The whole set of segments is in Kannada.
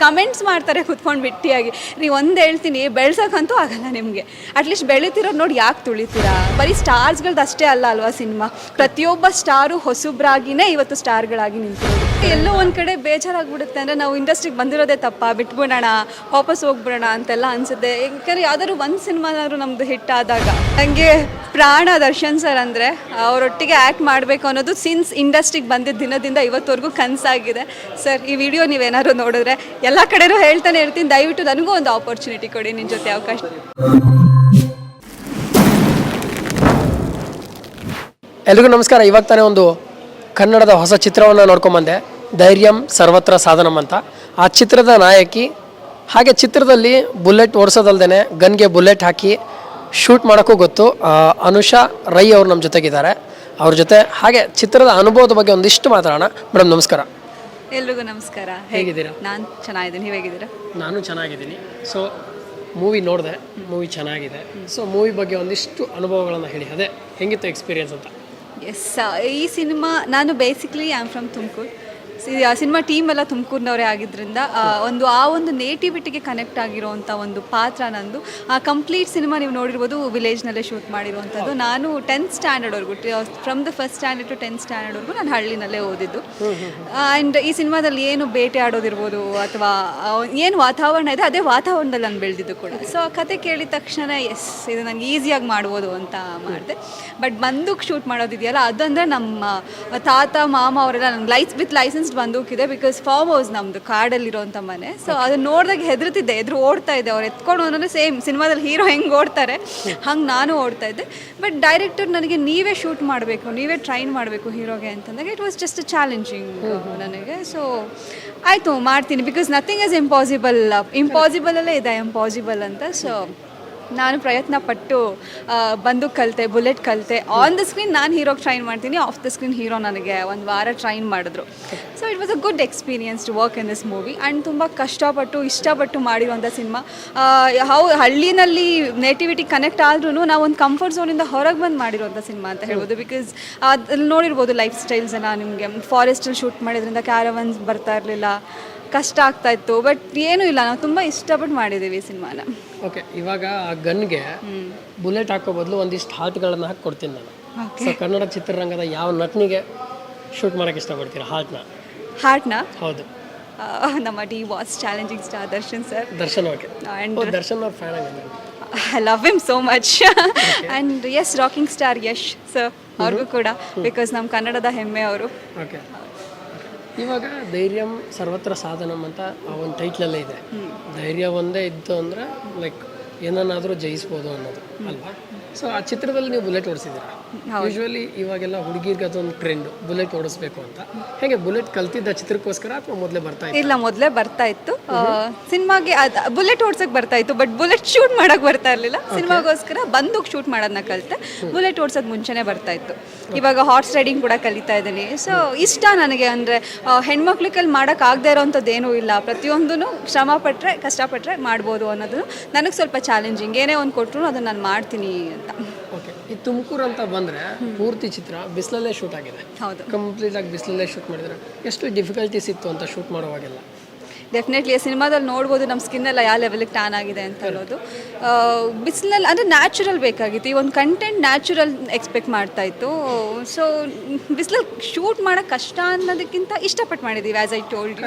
ಕಮೆಂಟ್ಸ್ ಮಾಡ್ತಾರೆ ಕುತ್ಕೊಂಡು ಬಿಟ್ಟಿಯಾಗಿ. ನೀವು ಒಂದು ಹೇಳ್ತೀನಿ ಬೆಳ್ಸೋಕ್ಕಂತೂ ಆಗಲ್ಲ ನಿಮಗೆ. ಅಟ್ಲೀಸ್ಟ್ ಬೆಳೀತಿರೋದು ನೋಡಿ ಯಾಕೆ ತುಳಿತೀರಾ? ಬರೀ ಸ್ಟಾರ್ಸ್ಗಳ್ದು ಅಷ್ಟೇ ಅಲ್ಲ ಅಲ್ವಾ ಸಿನಿಮಾ? ಪ್ರತಿಯೊಬ್ಬ ಸ್ಟಾರು ಹೊಸಬ್ರಾಗಿನೇ ಇವತ್ತು ಸ್ಟಾರ್ಗಳಾಗಿ ನಿಂತಿರೋದು. ಎಲ್ಲೋ ಒಂದು ಕಡೆ ಬೇಜಾರಾಗ್ಬಿಡುತ್ತೆ ಅಂದರೆ ನಾವು ಇಂಡಸ್ಟ್ರಿಗೆ ಬಂದಿರೋದೇ ತಪ್ಪ. ಬಿಟ್ಬಿಡೋಣ, ವಾಪಸ್ ಹೋಗ್ಬಿಡೋಣ ಅಂತೆಲ್ಲ ಅನ್ಸುತ್ತೆ. ಯಾಕಂದರೆ ಯಾವ್ದಾದ್ರು ಒಂದು ಸಿನಿಮಾನಾದ್ರು ನಮ್ಮದು ಹಿಟ್ ಆದಾಗ. ನನಗೆ ಪ್ರಾಣ ದರ್ಶನ್ ಸರ್ ಅಂದರೆ, ಅವರೊಟ್ಟಿಗೆ ಆ್ಯಕ್ಟ್ ಮಾಡಬೇಕು ಅನ್ನೋದು ಸಿನ್ಸ್ ಇಂಡಸ್ಟ್ರಿಗೆ ಬಂದಿದ್ದ ದಿನದಿಂದ ಇವತ್ತವರೆಗೂ ಕನಸಾಗಿದೆ. ಸರ್ ಈ ವಿಡಿಯೋ ನೀವೇನಾದ್ರು ನೋಡಿದ್ರೆ ಎಲ್ಲ ಕಡೆನೂ ಹೇಳ್ತಾನೆ ಇರ್ತೀನಿ. ದಯವಿಟ್ಟು ನನಗೂ ಒಂದು ಆಪರ್ಚುನಿಟಿ ಕೊಡಿ ನಿನ್ನ ಜೊತೆ ಅವಕಾಶ. ಎಲ್ರಿಗೂ ನಮಸ್ಕಾರ. ಇವಾಗ ತಾನೇ ಒಂದು ಕನ್ನಡದ ಹೊಸ ಚಿತ್ರವನ್ನು ನೋಡ್ಕೊಂಬಂದೆ ಧೈರ್ಯಂ ಸರ್ವತ್ರ ಸಾಧನಂ ಅಂತ. ಆ ಚಿತ್ರದ ನಾಯಕಿ, ಹಾಗೆ ಚಿತ್ರದಲ್ಲಿ ಬುಲೆಟ್ ಓಡಿಸೋದಲ್ದೇ ಗನ್ಗೆ ಬುಲೆಟ್ ಹಾಕಿ ಶೂಟ್ ಮಾಡೋಕ್ಕೂ ಗೊತ್ತು. ಅನುಷಾ ರೈ ಅವರು ನಮ್ಮ ಜೊತೆಗಿದ್ದಾರೆ. ಅವ್ರ ಜೊತೆ ಹಾಗೆ ಚಿತ್ರದ ಅನುಭವದ ಬಗ್ಗೆ ಒಂದಿಷ್ಟು ಮಾತಾಡೋಣ. ಮೇಡಮ್ ನಮಸ್ಕಾರ. ಎಲ್ರಿಗೂ ನಮಸ್ಕಾರ. ಹೇಗಿದ್ದೀರಾ? ನಾನು ಚೆನ್ನಾಗಿದ್ದೀನಿ. ನೀವು ಹೇಗಿದ್ದೀರಾ? ನಾನು ಚೆನ್ನಾಗಿದ್ದೀನಿ. ಸೊ ಮೂವಿ ನೋಡಿದೆ. ಮೂವಿ ಚೆನ್ನಾಗಿದೆ. ಸೊ ಮೂವಿ ಬಗ್ಗೆ ಒಂದಿಷ್ಟು ಅನುಭವಗಳನ್ನು ಹೇಳಿ. ಅದೇ ಹೆಂಗಿತ್ತು ಎಕ್ಸ್ಪೀರಿಯನ್ಸ್ ಅಂತ? ಎಸ್ ಈ ಸಿನಿಮಾ ನಾನು basically I am from Tumakuru. Cinema team ಎಲ್ಲ ತುಮಕೂರಿನವರೇ ಆಗಿದ್ದರಿಂದ ಒಂದು ಆ ಒಂದು ನೇಟಿವಿಟಿಗೆ ಕನೆಕ್ಟ್ ಆಗಿರೋವಂಥ ಒಂದು ಪಾತ್ರ ನಂದು. ಆ ಕಂಪ್ಲೀಟ್ ಸಿನಿಮಾ ನೀವು ನೋಡಿರ್ಬೋದು ವಿಲೇಜ್ನಲ್ಲೇ ಶೂಟ್ ಮಾಡಿರುವಂಥದ್ದು ನಾನು tenth ಸ್ಟ್ಯಾಂಡರ್ಡ್ವರೆಗೂ from the first standard to tenth ಸ್ಟ್ಯಾಂಡರ್ಡ್ವರೆಗೂ ನಾನು ಹಳ್ಳಿನಲ್ಲೇ ಓದಿದ್ದು. ಆ್ಯಂಡ್ ಈ ಸಿನಿಮಾದಲ್ಲಿ ಏನು ಬೇಟೆ ಆಡೋದಿರ್ಬೋದು ಅಥವಾ ಏನು ವಾತಾವರಣ ಇದೆ ಅದೇ ವಾತಾವರಣದಲ್ಲಿ ನಾನು ಬೆಳೆದಿದ್ದು ಕೂಡ. ಸೊ ಆ ಕತೆ ಕೇಳಿದ ತಕ್ಷಣ ಎಸ್ ಇದು ನನಗೆ ಈಸಿಯಾಗಿ ಮಾಡ್ಬೋದು ಅಂತ ಮಾಡಿದೆ. ಬಟ್ ಬಂದೂಕ್ ಶೂಟ್ ಮಾಡೋದಿದೆಯಲ್ಲ ಅದಂದರೆ ನಮ್ಮ ತಾತ ಮಾಮ ಅವರೆಲ್ಲ ನಂಗೆ ಲೈಸ್ ವಿತ್ ಲೈಸೆನ್ಸ್ ಬಂದೂಕಿದೆ ಬಿಕಾಸ್ ಫಾರ್ಮ್ ಹೌಸ್ ನಮ್ಮದು ಕಾಡಲ್ಲಿರೋಂಥ ಮನೆ. ಸೊ ಅದನ್ನ ನೋಡಿದಾಗ ಹೆದರ್ತಿದ್ದೆ ಎದುರು ಓಡ್ತಾ ಇದ್ದೆ ಅವ್ರು ಎತ್ಕೊಂಡು ಅಂದ್ರೆ ಸೇಮ್ ಸಿನಿಮಾದಲ್ಲಿ ಹೀರೋ ಹೆಂಗೆ ಓಡ್ತಾರೆ ಹಂಗೆ ನಾನು ಓಡ್ತಾ ಇದ್ದೆ. ಬಟ್ ಡೈರೆಕ್ಟರ್ ನನಗೆ ನೀವೇ ಶೂಟ್ ಮಾಡಬೇಕು ನೀವೇ ಟ್ರೈನ್ ಮಾಡಬೇಕು ಹೀರೋಗೆ ಅಂತಂದಾಗ ಇಟ್ ವಾಸ್ ಜಸ್ಟ್ ಚಾಲೆಂಜಿಂಗ್ ನನಗೆ. ಸೊ ಆಯಿತು ಮಾಡ್ತೀನಿ ಬಿಕಾಸ್ ನಥಿಂಗ್ ಇಸ್ ಇಂಪಾಸಿಬಲ್ ಇಂಪಾಸಿಬಲಲ್ಲೇ ಇದೆ ಇಂಪಾಸಿಬಲ್ ಅಂತ. ಸೊ ನಾನು ಪ್ರಯತ್ನ ಪಟ್ಟು ಬಂದು ಕಲಿತೆ, ಬುಲೆಟ್ ಕಲಿತೆ. ಆನ್ ದ ಸ್ಕ್ರೀನ್ ನಾನು ಹೀರೋಗೆ ಟ್ರೈನ್ ಮಾಡ್ತೀನಿ ಆಫ್ ದ ಸ್ಕ್ರೀನ್ ಹೀರೋ ನನಗೆ ಒಂದು ವಾರ ಟ್ರೈನ್ ಮಾಡಿದ್ರು. So it was a good experience to work in this movie and ತುಂಬ ಕಷ್ಟಪಟ್ಟು, ಇಷ್ಟಪಟ್ಟು ಮಾಡಿರುವಂಥ ಸಿನಿಮಾ ಹೌ ಹಳ್ಳಿನಲ್ಲಿ ನೇಟಿವಿಟಿ ಕನೆಕ್ಟ್ ಆದ್ರೂ ನಾವು ಒಂದು ಕಂಫರ್ಟ್ ಝೋನಿಂದ ಹೊರಗೆ ಬಂದು ಮಾಡಿರುವಂಥ ಸಿನಿಮಾ ಅಂತ ಹೇಳ್ಬೋದು. ಬಿಕಾಸ್ ಅದ್ರಲ್ಲಿ ನೋಡಿರ್ಬೋದು ಲೈಫ್ ಸ್ಟೈಲ್ಸ್ ಎಲ್ಲ ನಿಮಗೆ. ಫಾರೆಸ್ಟಲ್ಲಿ ಶೂಟ್ ಮಾಡಿದ್ರಿಂದ ಕ್ಯಾರವನ್ಸ್ ಬರ್ತಾ ಇರಲಿಲ್ಲ. ಕಷ್ಟ ಆಗ್ತಾ ಇತ್ತು ಬಟ್ ಏನೂ ಇಲ್ಲ. ನಾವು ತುಂಬ ಇಷ್ಟಪಟ್ಟು ಮಾಡಿದ್ದೀವಿ ಈ ಸಿನಿಮಾನ ಓಕೆ ಇವಾಗ ಆ ಗನ್ಗೆ ಬುಲೆಟ್ ಹಾಕೋ ಬದಲು ಒಂದಿಷ್ಟು ಹಾರ್ಟ್ಗಳನ್ನು ಹಾಕಿ ಕೊಡ್ತೀನಿ ನಾನು. ಸೊ ಕನ್ನಡ ಚಿತ್ರರಂಗದ ಯಾವ ನಟನಿಗೆ ಶೂಟ್ ಮಾಡೋಕೆ ಇಷ್ಟಪಡ್ತೀರಾ ಹಾರ್ಟ್ನ ಹಾರ್ಟ್ನ ಹೌದು. ನಮ್ಮ D was challenging star Darshan sir Darshan okay and Darshan ಅವ್ರ ಫ್ಯಾನ್ ಹಂಗಂದ್ರೆ I love him so much and yes rocking star Yash sir ಅವ್ರಿಗೂ ಕೂಡ ಬಿಕಾಸ್ ನಮ್ಮ ಕನ್ನಡದ ಹೆಮ್ಮೆ ಅವರು. ಓಕೆ ಇವಾಗ ಧೈರ್ಯಂ ಸರ್ವತ್ರ ಸಾಧನಂ ಅಂತ ಆ ಒಂದು ಟೈಟ್ಲಲ್ಲೇ ಇದೆ. ಧೈರ್ಯ ಒಂದೇ ಇತ್ತು ಅಂದರೆ ಲೈಕ್ ಏನನ್ನಾದರೂ ಜಯಿಸ್ಬೋದು ಅನ್ನೋದು ಅಲ್ವಾ? ಸೊ ಆ ಚಿತ್ರದಲ್ಲಿ ನೀವು ಬುಲೆಟ್ ಓಡಿಸಿದ್ದೀರಾ? ಯೂಶ್ವಲಿ ಇವಾಗೆಲ್ಲ ಹುಡುಗಿರ್ಗೆ ಅದೊಂದು ಟ್ರೆಂಡ್ ಬುಲೆಟ್ ಓಡಿಸ್ಬೇಕು ಅಂತ. ಹೇಗೆ ಬುಲೆಟ್ ಕಲ್ತಿದ್ದ ಚಿತ್ರಕ್ಕೋಸ್ಕರ ಅಥವಾ ಮೊದಲೇ ಬರ್ತಾ ಇತ್ತು? ಇಲ್ಲ ಮೊದಲೇ ಬರ್ತಾ ಇತ್ತು. ಸಿನಿಮಾಗೆ ಬುಲೆಟ್ ಓಡ್ಸಕ್ಕೆ ಬರ್ತಾ ಇತ್ತು ಬಟ್ ಬುಲೆಟ್ ಶೂಟ್ ಮಾಡೋಕೆ ಬರ್ತಾ ಇರಲಿಲ್ಲ. ಸಿನಿಮಾಗೋಸ್ಕರ ಬಂದೂಕ್ ಶೂಟ್ ಮಾಡೋದನ್ನ ಕಲಿತೆ. ಬುಲೆಟ್ ಓಡ್ಸೋದು ಮುಂಚೆನೇ ಬರ್ತಾ ಇತ್ತು. ಇವಾಗ ಹಾರ್ಸ್ ರೈಡಿಂಗ್ ಕೂಡ ಕಲಿತಾ ಇದ್ದೀನಿ. ಸೊ ಇಷ್ಟ ನನಗೆ ಅಂದರೆ ಹೆಣ್ಮಕ್ಳಿಗಲ್ಲಿ ಮಾಡೋಕ್ಕಾಗದೇ ಇರೋವಂಥದ್ದು ಏನೂ ಇಲ್ಲ. ಪ್ರತಿಯೊಂದೂ ಶ್ರಮ ಪಟ್ಟರೆ ಕಷ್ಟಪಟ್ಟರೆ ಮಾಡ್ಬೋದು ಅನ್ನೋದು ನನಗೆ ಸ್ವಲ್ಪ ಚಾಲೆಂಜಿಂಗ್ ಏನೇ ಒಂದು ಕೊಟ್ಟರು ಅದನ್ನು ನಾನು ಮಾಡ್ತೀನಿ ಅಂತ. ಓಕೆ ಈ ತುಮಕೂರು ಅಂತ ಬಂದರೆ ಪೂರ್ತಿ ಚಿತ್ರ ಬಿಸಿಲಲ್ಲೇ ಶೂಟ್ ಆಗಿದೆ. ಹೌದು. ಕಂಪ್ಲೀಟ್ ಆಗಿ ಬಿಸಿಲಲ್ಲೇ ಶೂಟ್ ಮಾಡಿದ್ರೆ ಎಷ್ಟು ಡಿಫಿಕಲ್ಟೀಸ್ ಇತ್ತು ಅಂತ ಶೂಟ್ ಮಾಡುವಾಗೆಲ್ಲ ಡೆಫಿನೆಟ್ಲಿ ಸಿನಿಮಾದಲ್ಲಿ ನೋಡ್ಬೋದು ನಮ್ಮ ಸ್ಕಿನ್ ಎಲ್ಲ ಯಾವ ಲೆವೆಲಿಗೆ ಟ್ಯಾನ್ ಆಗಿದೆ ಅಂತ ಹೇಳೋದು ಬಿಸಿಲಲ್ಲಿ ಅಂದರೆ ನ್ಯಾಚುರಲ್ ಬೇಕಾಗಿತ್ತು. ಈ ಒಂದು ಕಂಟೆಂಟ್ ನ್ಯಾಚುರಲ್ ಎಕ್ಸ್ಪೆಕ್ಟ್ ಮಾಡ್ತಾ ಇತ್ತು. ಸೊ ಬಿಸಿಲಲ್ಲಿ ಶೂಟ್ ಮಾಡೋಕ್ಕೆ ಕಷ್ಟ ಅನ್ನೋದಕ್ಕಿಂತ ಇಷ್ಟಪಟ್ಟು ಮಾಡಿದ್ದೀವಿ ಆ್ಯಸ್ ಐ ಟೋಲ್ಡ್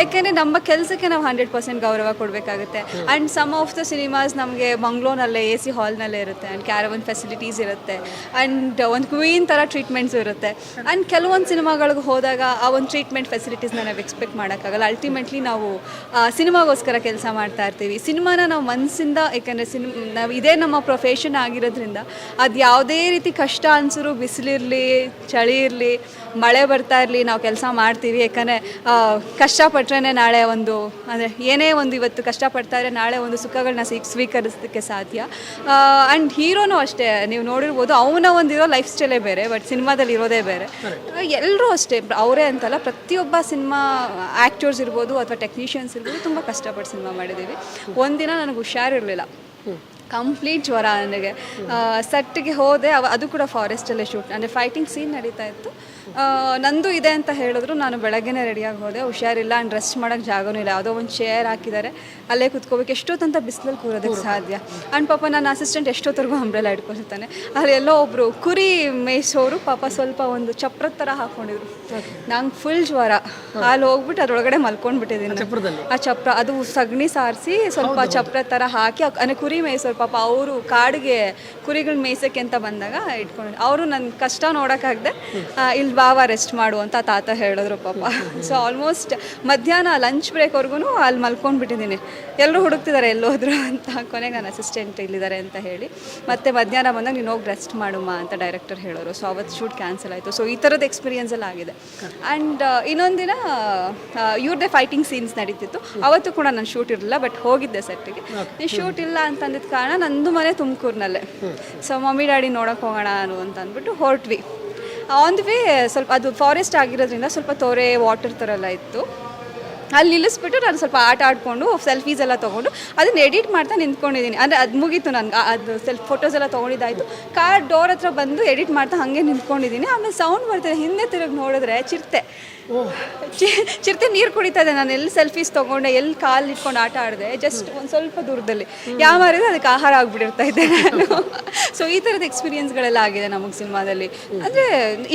ಯಾಕೆಂದರೆ ನಮ್ಮ ಕೆಲಸಕ್ಕೆ ನಾವು ಹಂಡ್ರೆಡ್ ಪರ್ಸೆಂಟ್ ಗೌರವ ಕೊಡಬೇಕಾಗುತ್ತೆ. And some of the cinemas ನಮಗೆ ಮಂಗ್ಳೂರ್ನಲ್ಲೇ ಎ ಸಿ ಹಾಲ್ನಲ್ಲೇ ಇರುತ್ತೆ. ಆ್ಯಂಡ್ ಕ್ಯಾರವನ್ ಫೆಸಿಲಿಟೀಸ್ ಇರುತ್ತೆ. ಆ್ಯಂಡ್ ಒಂದು ಕ್ವೀನ್ ಥರ ಟ್ರೀಟ್ಮೆಂಟ್ಸ್ ಇರುತ್ತೆ. ಆ್ಯಂಡ್ ಕೆಲವೊಂದು ಸಿನಿಮಾಗಳಿಗೆ ಹೋದಾಗ ಆ ಒಂದು ಟ್ರೀಟ್ಮೆಂಟ್ ಫೆಸಿಲಿಟೀಸ್ನ ನಾವು ಎಕ್ಸ್ಪೆಕ್ಟ್ ಮಾಡೋಕ್ಕಾಗಲ್ಲ. ಅಲ್ಟಿಮೇಟ್ಲಿ ನಾವು ಸಿನಿಮಾಗೋಸ್ಕರ ಕೆಲಸ ಮಾಡ್ತಾ ಇರ್ತೀವಿ. ಸಿನಿಮಾನ ನಾವು ಮನಸ್ಸಿಂದ ಯಾಕಂದರೆ ಸಿನಿಮಾ ನಾವು ಇದೇ ನಮ್ಮ ಪ್ರೊಫೆಷನ್ ಆಗಿರೋದ್ರಿಂದ ಅದು ಯಾವುದೇ ರೀತಿ ಕಷ್ಟ ಅನ್ಸಿದ್ರು ಬಿಸಿಲಿರಲಿ, ಚಳಿ ಇರಲಿ ಮಳೆ ಬರ್ತಾ ಇರಲಿ ನಾವು ಕೆಲಸ ಮಾಡ್ತೀವಿ. ಯಾಕಂದರೆ ಕಷ್ಟಪಟ್ರೇ ನಾಳೆ ಒಂದು ಅಂದರೆ ಏನೇ ಒಂದು ಇವತ್ತು ಕಷ್ಟಪಡ್ತಾ ಇದ್ರೆ ನಾಳೆ ಒಂದು ಸುಖಗಳನ್ನ ಸಿಕ್ ಸ್ವೀಕರಿಸೋದಕ್ಕೆ ಸಾಧ್ಯ. ಆ್ಯಂಡ್ ಹೀರೋನು ಅಷ್ಟೇ. ನೀವು ನೋಡಿರ್ಬೋದು ಅವನ ಒಂದಿರೋ ಲೈಫ್ ಸ್ಟೈಲೇ ಬೇರೆ ಬಟ್ ಸಿನಿಮಾದಲ್ಲಿ ಇರೋದೇ ಬೇರೆ. ಎಲ್ಲರೂ ಅಷ್ಟೇ. ಅವರೇ ಅಂತಲ್ಲ ಪ್ರತಿಯೊಬ್ಬ ಸಿನಿಮಾ ಆ್ಯಕ್ಟರ್ಸ್ ಇರ್ಬೋದು ಅಥವಾ ಟೆಕ್ನಿಷಿಯನ್ಸ್ ಇರ್ಬೋದು ತುಂಬ ಕಷ್ಟಪಟ್ಟು ಸಿನಿಮಾ ಮಾಡಿದ್ದೀವಿ. ಒಂದಿನ ನನಗೆ ಹುಷಾರಿರಲಿಲ್ಲ. ಕಂಪ್ಲೀಟ್ ಜ್ವರ ನನಗೆ. ಸೆಟ್ಗೆ ಹೋದೆ ಅದು ಕೂಡ ಫಾರೆಸ್ಟಲ್ಲೇ ಶೂಟ್ ಅಂದರೆ ಫೈಟಿಂಗ್ ಸೀನ್ ನಡೀತಾ ಇತ್ತು. ನಂದು ಇದೆ ಅಂತ ಹೇಳಿದ್ರು. ನಾನು ಬೆಳಗ್ಗೆನೇ ರೆಡಿಯಾಗಿ ಹೋದೆ. ಹುಷಾರಿಲ್ಲ ಆ್ಯಂಡ್ ರೆಸ್ಟ್ ಮಾಡೋಕ್ಕೆ ಜಾಗನೂ ಇಲ್ಲ. ಯಾವುದೋ ಒಂದು ಚೇರ್ ಹಾಕಿದ್ದಾರೆ. ಅಲ್ಲೇ ಕುತ್ಕೋಬೇಕು. ಎಷ್ಟೊತ್ತಂತ ಬಿಸಿಲಲ್ಲಿ ಕೂರೋದಕ್ಕೆ ಸಾಧ್ಯ? ಆ್ಯಂಡ್ ಪಾಪ ನನ್ನ ಅಸಿಸ್ಟೆಂಟ್ ಎಷ್ಟೊತ್ತರೆಗೂ ಅಂಬ್ರೆಲ್ಲ ಇಟ್ಕೊಂಡಿರ್ತಾನೆ. ಅಲ್ಲಿ ಎಲ್ಲೋ ಒಬ್ಬರು ಕುರಿ ಮೇಯಿಸೋರು ಪಾಪ ಸ್ವಲ್ಪ ಒಂದು ಚಪ್ರದ ಥರ ಹಾಕ್ಕೊಂಡಿದ್ರು ನಂಗೆ ಫುಲ್ ಜ್ವರ. ಅಲ್ಲಿ ಹೋಗ್ಬಿಟ್ಟು ಅದರೊಳಗಡೆ ಮಲ್ಕೊಂಡ್ಬಿಟ್ಟಿದ್ದೀನಿ? ಆ ಚಪ್ರ ಅದು ಸಗಣಿ ಸಾರಿಸಿ ಸ್ವಲ್ಪ ಚಪ್ರ ಥರ ಹಾಕಿ ಅಂದರೆ ಅಂದ್ರೆ ಕುರಿ ಮೇಯಿಸೋರು ಪಾಪ ಅವರು ಕಾಡಿಗೆ ಕುರಿಗಳು ಮೇಯಿಸೋಕ್ಕೆ ಅಂತ ಬಂದಾಗ ಇಟ್ಕೊಂಡು ಅವರು ನನ್ನ ಕಷ್ಟ ನೋಡೋಕ್ಕಾಗದೆ ಇಲ್ಲಿ ಬಾವ ರೆಸ್ಟ್ ಮಾಡು ಅಂತ ತಾತ ಹೇಳಿದ್ರು ಪಾಪ. ಸೊ ಆಲ್ಮೋಸ್ಟ್ ಮಧ್ಯಾಹ್ನ ಲಂಚ್ ಬ್ರೇಕ್ವರೆಗೂ ಅಲ್ಲಿ ಮಲ್ಕೊಂಡ್ಬಿಟ್ಟಿದ್ದೀನಿ. ಎಲ್ಲರೂ ಹುಡುಕ್ತಿದ್ದಾರೆ ಎಲ್ಲೋದ್ರು ಅಂತ. ಕೊನೆಗೆ ನನ್ನ ಅಸಿಸ್ಟೆಂಟ್ ಇಲ್ಲಿದ್ದಾರೆ ಅಂತ ಹೇಳಿ. ಮತ್ತೆ ಮಧ್ಯಾಹ್ನ ಬಂದಾಗ ನೀನು ಹೋಗಿ ರೆಸ್ಟ್ ಮಾಡುಮ್ಮ ಅಂತ ಡೈರೆಕ್ಟರ್ ಹೇಳೋರು. ಸೊ ಅವತ್ತು ಶೂಟ್ ಕ್ಯಾನ್ಸಲ್ ಆಯಿತು. ಸೊ ಈ ಥರದ ಎಕ್ಸ್ಪೀರಿಯನ್ಸ್ ಎಲ್ಲ ಆಗಿದೆ. ಆ್ಯಂಡ್ ಇನ್ನೊಂದಿನ ಇವ್ರದ್ದೇ ಫೈಟಿಂಗ್ ಸೀನ್ಸ್ ನಡೀತಿತ್ತು. ಅವತ್ತು ಕೂಡ ನಾನು ಶೂಟ್ ಇರಲಿಲ್ಲ ಬಟ್ ಹೋಗಿದ್ದೆ ಸೆಟ್ಟಿಗೆ ಈ ಶೂಟ್ ಇಲ್ಲ ಅಂತ ಅಂದಿದ್ದ ಕಾರಣ ನಂದು ಮನೆ ತುಮಕೂರಿನಲ್ಲೇ. ಸೊ ಮಮ್ಮಿ ಡ್ಯಾಡಿ ನೋಡೋಕೆ ಹೋಗೋಣ ಅನು ಅಂತ ಅಂದ್ಬಿಟ್ಟು ಹೊರಟ್ವಿ. ಆನ್ ದಿ ವೇ ಸ್ವಲ್ಪ ಅದು ಫಾರೆಸ್ಟ್ ಆಗಿರೋದ್ರಿಂದ ಸ್ವಲ್ಪ ತೊರೆ ವಾಟರ್ ಥರ ಎಲ್ಲ ಇತ್ತು. ಅಲ್ಲಿ ನಿಲ್ಲಿಸ್ಬಿಟ್ಟು ನಾನು ಸ್ವಲ್ಪ ಆಟ ಆಡಿಕೊಂಡು ಸೆಲ್ಫೀಸ್ ಎಲ್ಲ ತೊಗೊಂಡು ಅದನ್ನ ಎಡಿಟ್ ಮಾಡ್ತಾ ನಿಂತ್ಕೊಂಡಿದ್ದೀನಿ. ಅಂದರೆ ಅದು ಮುಗೀತು ನನಗೆ ಅದು ಸೆಲ್ಫ್ ಫೋಟೋಸ್ ಎಲ್ಲ ತೊಗೊಂಡಿದ್ದಾಯಿತು. ಕಾರ್ ಡೋರ್ ಹತ್ರ ಬಂದು ಎಡಿಟ್ ಮಾಡ್ತಾ ಹಾಗೆ ನಿಂತ್ಕೊಂಡಿದ್ದೀನಿ. ಆಮೇಲೆ ಸೌಂಡ್ ಬರ್ತಿದೆ, ಹಿಂದೆ ತಿರುಗಿ ನೋಡಿದ್ರೆ ಚಿರತೆ. ಚಿರತೆ ನೀರು ಕುಡಿತಾ ಇದೆ. ನಾನು ಎಲ್ಲಿ ಸೆಲ್ಫೀಸ್ ತೊಗೊಂಡೆ ಎಲ್ಲಿ ಕಾಲು ಇಟ್ಕೊಂಡು ಆಟ ಆಡಿದೆ ಜಸ್ಟ್ ಒಂದು ಸ್ವಲ್ಪ ದೂರದಲ್ಲಿ. ಯಾವ ಮಾರಿದ್ರೆ ಅದಕ್ಕೆ ಆಹಾರ ಆಗ್ಬಿಟ್ಟಿರ್ತಾ ಇದ್ದೆ ನಾನು. ಸೊ ಈ ಥರದ ಎಕ್ಸ್ಪೀರಿಯನ್ಸ್ಗಳೆಲ್ಲ ಆಗಿದೆ ನಮಗೆ ಸಿನಿಮಾದಲ್ಲಿ. ಅಂದರೆ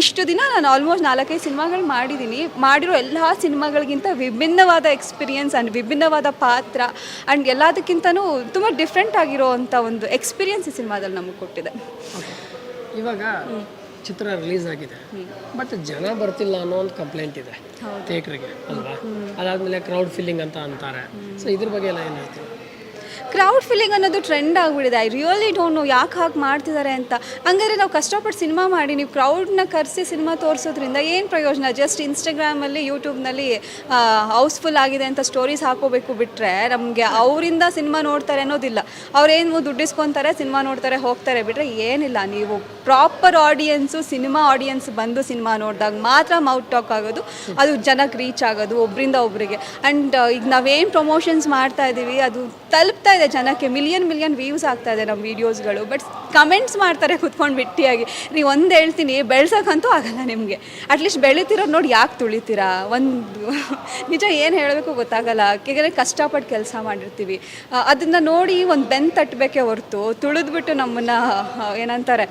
ಇಷ್ಟು ದಿನ ನಾನು ಆಲ್ಮೋಸ್ಟ್ ನಾಲ್ಕೈದು ಸಿನಿಮಾಗಳು ಮಾಡಿದ್ದೀನಿ ಮಾಡಿರೋ ಎಲ್ಲ ಸಿನಿಮಾಗಳಿಗಿಂತ ವಿಭಿನ್ನವಾದ ಎಕ್ಸ್ಪೀರಿಯನ್ಸ್ ಆ್ಯಂಡ್ ವಿಭಿನ್ನವಾದ ಪಾತ್ರ ಆ್ಯಂಡ್ ಎಲ್ಲದಕ್ಕಿಂತನೂ ತುಂಬ ಡಿಫ್ರೆಂಟ್ ಆಗಿರೋ ಅಂಥ ಒಂದು ಎಕ್ಸ್ಪೀರಿಯನ್ಸ್ ಈ ಸಿನಿಮಾದಲ್ಲಿ ನಮಗೆ ಕೊಟ್ಟಿದೆ. ಇವಾಗ ಚಿತ್ರ ರಿಲೀಸ್ ಆಗಿದೆ. ಬಟ್ ಜನ ಬರ್ತಿಲ್ಲ ಅನ್ನೋ ಒಂದು ಕಂಪ್ಲೇಂಟ್ ಇದೆ ಥಿಯೇಟ್ರಿಗೆ ಅಲ್ವಾ? ಅದಾದ್ಮೇಲೆ ಕ್ರೌಡ್ ಫಿಲ್ಲಿಂಗ್ ಅಂತ ಅಂತಾರೆ. ಸೊ ಇದ್ರ ಬಗ್ಗೆ ಎಲ್ಲ ಏನು ಹೇಳ್ತೀವಿ ಕ್ರೌಡ್ ಫೀಲಿಂಗ್ ಅನ್ನೋದು ಟ್ರೆಂಡ್ ಆಗಿಬಿಡಿದೆ ಐ ರಿಯಲಿ ಡೋಂಟ್ ನೋ ಯಾಕೆ ಹಾಗೆ ಮಾಡ್ತಿದ್ದಾರೆ ಅಂತ. ಹಂಗಾದ್ರೆ ನಾವು ಕಷ್ಟಪಟ್ಟು ಸಿನಿಮಾ ಮಾಡಿ, ನೀವು ಕ್ರೌಡ್ನ ಕರೆಸಿ ಸಿನಿಮಾ ತೋರಿಸೋದ್ರಿಂದ ಏನು ಪ್ರಯೋಜನ? ಜಸ್ಟ್ ಇನ್ಸ್ಟಾಗ್ರಾಮಲ್ಲಿ ಯೂಟ್ಯೂಬ್ನಲ್ಲಿ ಹೌಸ್ಫುಲ್ ಆಗಿದೆ ಅಂತ ಸ್ಟೋರೀಸ್ ಹಾಕೋಬೇಕು ಬಿಟ್ಟರೆ ನಮಗೆ ಅವರಿಂದ ಸಿನಿಮಾ ನೋಡ್ತಾರೆ ಅನ್ನೋದಿಲ್ಲ. ಅವ್ರೇನು ದುಡ್ಡಿಸ್ಕೊತಾರೆ ಸಿನಿಮಾ ನೋಡ್ತಾರೆ, ಹೋಗ್ತಾರೆ ಬಿಟ್ಟರೆ ಏನಿಲ್ಲ. ನೀವು ಪ್ರಾಪರ್ ಆಡಿಯನ್ಸು ಸಿನಿಮಾ ಆಡಿಯನ್ಸ್ ಬಂದು ಸಿನಿಮಾ ನೋಡಿದಾಗ ಮಾತ್ರ ಮೌಟ್ ಟಾಕ್ ಆಗೋದು. ಅದು ಜನಕ್ಕೆ ರೀಚ್ ಆಗೋದು ಒಬ್ಬರಿಂದ ಒಬ್ಬರಿಗೆ ಆ್ಯಂಡ್ ಈಗ ನಾವೇನು ಪ್ರಮೋಷನ್ಸ್ ಮಾಡ್ತಾ ಇದ್ದೀವಿ ಅದು ತಲುಪ್ತಾ ಇದೆ. ಜನಕ್ಕೆ ಮಿಲಿಯನ್ ಮಿಲಿಯನ್ ವ್ಯೂಸ್ ಆಗ್ತಾ ಇದೆ ನಮ್ಮ ವೀಡಿಯೋಸ್ಗಳು ಬಟ್ ಕಮೆಂಟ್ಸ್ ಮಾಡ್ತಾರೆ ಕುತ್ಕೊಂಡು ಬಿಟ್ಟಿಯಾಗಿ. ನೀವು ಒಂದು ಹೇಳ್ತೀನಿ ಬೆಳ್ಸೋಕ್ಕಂತೂ ಆಗಲ್ಲ ನಿಮಗೆ. ಅಟ್ಲೀಸ್ಟ್ ಬೆಳಿತಿರೋದು ನೋಡಿ ಯಾಕೆ ತುಳಿತೀರಾ? ಒಂದು ನಿಜ ಏನು ಹೇಳಬೇಕು ಗೊತ್ತಾಗಲ್ಲ. ಯಾಕೆಂದರೆ ಕಷ್ಟಪಟ್ಟು ಕೆಲಸ ಮಾಡಿರ್ತೀವಿ. ಅದನ್ನು ನೋಡಿ ಒಂದು ಬೆನ್ ತಟ್ಟಬೇಕೇ ಹೊರತು. ತುಳಿದ್ಬಿಟ್ಟು ನಮ್ಮನ್ನು ಏನಂತಾರೆ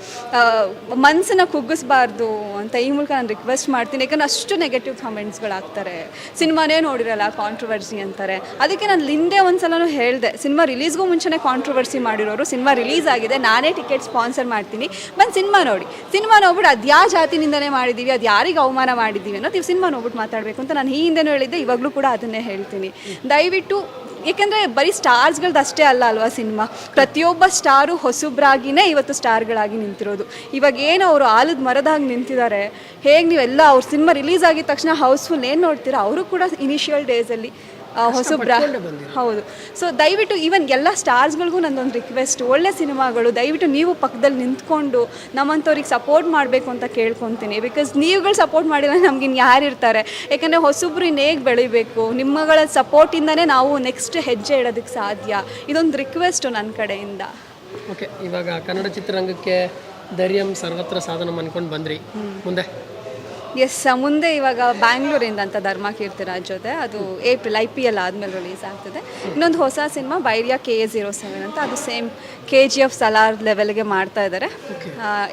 ಮನಸ್ಸನ್ನ ಕುಗ್ಗಿಸ್ಬಾರ್ದು ಅಂತ ಈ ಮೂಲಕ ನಾನು ರಿಕ್ವೆಸ್ಟ್ ಮಾಡ್ತೀನಿ. ಯಾಕಂದ್ರೆ ಅಷ್ಟು ನೆಗೆಟಿವ್ ಕಮೆಂಟ್ಸ್ಗಳಾಗ್ತಾರೆ ಸಿನಿಮಾನೇ ನೋಡಿರಲ್ಲ ಕಾಂಟ್ರವರ್ಸಿ ಅಂತಾರೆ. ಅದಕ್ಕೆ ನಾನು ಹಿಂದೆ ಒಂದು ಸಲನೂ ಹೇಳಿದೆ. ಸಿನಿಮಾ ರಿಲೀಸ್ಗೂ ಮುಂಚೆನೇ ಕಾಂಟ್ರವರ್ಸಿ ಮಾಡಿರೋರು ಸಿನಿಮಾ ರಿಲೀಸ್ ಆಗಿದೆ, ನಾನೇ ಟಿಕೆಟ್ ಸ್ಪಾನ್ಸರ್ ಮಾಡ್ತೀನಿ. ಬಂದು ಸಿನಿಮಾ ನೋಡಿ. ಸಿನಿಮಾ ನೋಡ್ಬಿಟ್ಟು ಅದು ಯಾವ ಜಾತಿನಿಂದನೇ ಮಾಡಿದ್ದೀವಿ ಅದು ಯಾರಿಗೆ ಅವಮಾನ ಮಾಡಿದ್ದೀವಿ ಅನ್ನೋದು ನೀವು ಸಿನಿಮಾ ನೋಡ್ಬಿಟ್ಟು ಮಾತಾಡಬೇಕು ಅಂತ ನಾನು ಈ ಹಿಂದೆನೂ ಹೇಳಿದ್ದೆ, ಇವಾಗಲೂ ಕೂಡ ಅದನ್ನೇ ಹೇಳ್ತೀನಿ. ದಯವಿಟ್ಟು, ಏಕೆಂದರೆ ಬರೀ ಸ್ಟಾರ್ಸ್ಗಳ್ದು ಅಷ್ಟೇ ಅಲ್ಲ ಅಲ್ವಾ ಸಿನಿಮಾ ಪ್ರತಿಯೊಬ್ಬ ಸ್ಟಾರು ಹೊಸಬ್ರಾಗಿನೇ ಇವತ್ತು ಸ್ಟಾರ್ಗಳಾಗಿ ನಿಂತಿರೋದು. ಇವಾಗ ಏನು ಅವರು ಆಲದ ಮರದಾಗಿ ನಿಂತಿದ್ದಾರೆ? ಹೇಗೆ ನೀವೆಲ್ಲ ಅವ್ರ ಸಿನಿಮಾ ರಿಲೀಸ್ ಆಗಿದ ತಕ್ಷಣ ಹೌಸ್ಫುಲ್ ಏನು ನೋಡ್ತೀರಾ? ಅವರು ಕೂಡ ಇನಿಷಿಯಲ್ ಡೇಸಲ್ಲಿ ಹೊಸಬ್ರ. ಹೌದು. ಸೊ ದಯವಿಟ್ಟು ಈವನ್ ಎಲ್ಲ ಸ್ಟಾರ್ಸ್ಗಳಿಗೂ ನನ್ನೊಂದು ರಿಕ್ವೆಸ್ಟ್ ಒಳ್ಳೆ ಸಿನಿಮಾಗಳು ದಯವಿಟ್ಟು ನೀವು ಪಕ್ಕದಲ್ಲಿ ನಿಂತ್ಕೊಂಡು ನಮ್ಮಂಥವ್ರಿಗೆ ಸಪೋರ್ಟ್ ಮಾಡಬೇಕು ಅಂತ ಕೇಳ್ಕೊತೀನಿ. ಬಿಕಾಸ್ ನೀವುಗಳು ಸಪೋರ್ಟ್ ಮಾಡಿದ್ರೆ ನಮ್ಗೆ ಇನ್ನು ಯಾರು ಇರ್ತಾರೆ? ಯಾಕಂದರೆ ಹೊಸಬ್ರು ಇನ್ನು ಹೇಗೆ ಬೆಳಿಬೇಕು? ನಿಮ್ಮಗಳ ಸಪೋರ್ಟಿಂದನೇ ನಾವು ನೆಕ್ಸ್ಟ್ ಹೆಜ್ಜೆ ಇಡೋದಕ್ಕೆ ಸಾಧ್ಯ. ಇದೊಂದು ರಿಕ್ವೆಸ್ಟು ನನ್ನ ಕಡೆಯಿಂದ. ಓಕೆ ಇವಾಗ ಕನ್ನಡ ಚಿತ್ರರಂಗಕ್ಕೆ ಧೈರ್ಯಂ ಸರ್ವತ್ರ ಸಾಧನ ಅನ್ಕೊಂಡು ಬಂದ್ರಿ. ಮುಂದೆ. ಎಸ್ ಮುಂದೆ ಇವಾಗ ಬ್ಯಾಂಗ್ಳೂರಿಂದ ಅಂತ ಧರ್ಮ ಕೀರ್ತಿರಾಜ್ ಜೊತೆ ಅದು ಏಪ್ರಿಲ್ ಐ ಪಿ ಎಲ್ ಆದಮೇಲೆ ರಿಲೀಸ್ ಆಗ್ತದೆ. ಇನ್ನೊಂದು ಹೊಸ cinema ಬೈರಿಯಾ K A zero seven ಅಂತ ಅದು same K G F Salaar ಲೆವೆಲ್ಗೆ ಮಾಡ್ತಾ ಇದ್ದಾರೆ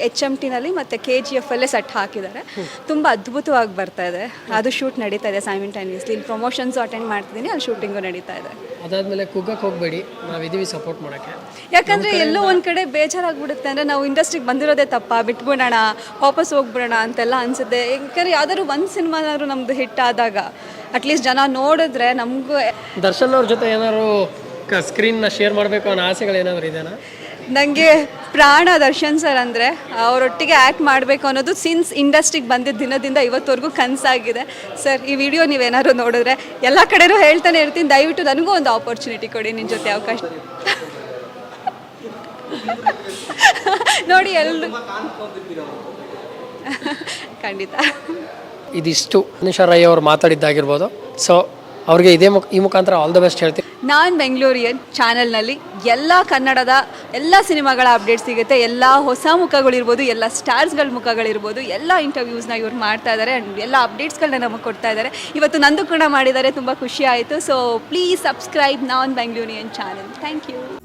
ಎಚ್ ಎಂ ಟಿನಲ್ಲಿ ಮತ್ತು ಕೆ ಜಿ ಎಫ್ ಅಲ್ಲೇ ಸೆಟ್ ಹಾಕಿದ್ದಾರೆ. ತುಂಬ ಅದ್ಭುತವಾಗಿ ಬರ್ತಾ ಇದೆ. ಅದು ಶೂಟ್ ನಡೀತಾ ಇದೆ ಸೈಮಿಂಟೈನಿಯಸ್ಲಿ ಇಲ್ಲಿ ಪ್ರಮೋಷನ್ಸು ಅಟೆಂಡ್ ಮಾಡ್ತಿದ್ದೀನಿ ಅಲ್ಲಿ ಶೂಟಿಂಗು ನಡೀತಾ ಇದೆ. ಅದಾದ್ಮೇಲೆ ಕುಗ್ಗಕ್ಕೆ ಹೋಗಬೇಡಿ ನಾವಿದ್ದೀವಿ ಸಪೋರ್ಟ್ ಮಾಡೋಕ್ಕೆ. ಯಾಕಂದ್ರೆ ಎಲ್ಲೋ ಒಂದು ಕಡೆ ಬೇಜಾರಾಗ್ಬಿಡುತ್ತೆ ಅಂದ್ರೆ ನಾವು ಇಂಡಸ್ಟ್ರಿಗೆ ಬಂದಿರೋದೇ ತಪ್ಪ ಬಿಟ್ಬಿಡೋಣ ವಾಪಸ್ ಹೋಗ್ಬಿಡೋಣ ಅಂತೆಲ್ಲ ಅನ್ಸುತ್ತೆ. ಯಾಕಂದ್ರೆ ಯಾವ್ದಾದ್ರು ಒಂದು ಸಿನಿಮಾನಾದ್ರು ನಮ್ದು ಹಿಟ್ ಆದಾಗ ಅಟ್ಲೀಸ್ಟ್ ಜನ ನೋಡಿದ್ರೆ ನಮಗೂ ದರ್ಶನ್ ಅವ್ರ ಜೊತೆ ಏನಾದ್ರು ಸ್ಕ್ರೀನ್ನ ಶೇರ್ ಮಾಡಬೇಕು ಅನ್ನೋ ಆಸೆಗಳು ಏನಾದ್ರು ಇದೆನಾ? ನನಗೆ ಪ್ರಾಣ ದರ್ಶನ್ ಸರ್ ಅಂದರೆ ಅವರೊಟ್ಟಿಗೆ ಆ್ಯಕ್ಟ್ ಮಾಡಬೇಕು ಅನ್ನೋದು ಸಿನ್ಸ್ ಇಂಡಸ್ಟ್ರಿಗೆ ಬಂದಿದ್ದ ದಿನದಿಂದ ಇವತ್ತವರೆಗೂ ಕನಸಾಗಿದೆ. ಸರ್ ಈ ವಿಡಿಯೋ ನೀವೇನಾದ್ರು ನೋಡಿದ್ರೆ ಎಲ್ಲ ಕಡೆನೂ ಹೇಳ್ತಾನೆ ಇರ್ತೀನಿ. ದಯವಿಟ್ಟು ನನಗೂ ಒಂದು ಆಪರ್ಚುನಿಟಿ ಕೊಡಿ ನಿನ್ನ ಜೊತೆ ಅವಕಾಶ. ನೋಡಿ ಎಲ್ಲರೂ ಖಂಡಿತ. ಇದಿಷ್ಟು. ಅನಿಶಾ ರೈ ಅವರು ಮಾತಾಡಿದ್ದಾಗಿರ್ಬೋದು. ಸೊ ಅವ್ರಿಗೆ ಇದೇ ಮುಖ, ಈ ಮುಖಾಂತರ ಆಲ್ ದ ಬೆಸ್ಟ್ ಹೇಳ್ತೀನಿ. ನಾನು ಬೆಂಗಳೂರಿಯನ್ ಚಾನೆಲ್ನಲ್ಲಿ ಎಲ್ಲ ಕನ್ನಡದ ಎಲ್ಲ ಸಿನಿಮಾಗಳ ಅಪ್ಡೇಟ್ ಸಿಗುತ್ತೆ. ಎಲ್ಲ ಹೊಸ ಮುಖಗಳಿರ್ಬೋದು, ಎಲ್ಲ ಸ್ಟಾರ್ಸ್ಗಳ ಮುಖಗಳಿರ್ಬೋದು, ಎಲ್ಲ ಇಂಟರ್ವ್ಯೂಸ್ನ ಇವ್ರು ಮಾಡ್ತಾ ಇದ್ದಾರೆ ಆ್ಯಂಡ್ ಎಲ್ಲ ಅಪ್ಡೇಟ್ಸ್ಗಳನ್ನ ನಮಗೆ ಕೊಡ್ತಾ ಇದ್ದಾರೆ ಇವತ್ತು ನಂದು ಕೂಡ ಮಾಡಿದ್ದಾರೆ, ತುಂಬ ಖುಷಿ ಆಯಿತು. ಸೊ ಪ್ಲೀಸ್ ಸಬ್ಸ್ಕ್ರೈಬ್ ನಾನ್ ಬೆಂಗಳೂರಿಯನ್ ಚಾನೆಲ್ ಥ್ಯಾಂಕ್ ಯು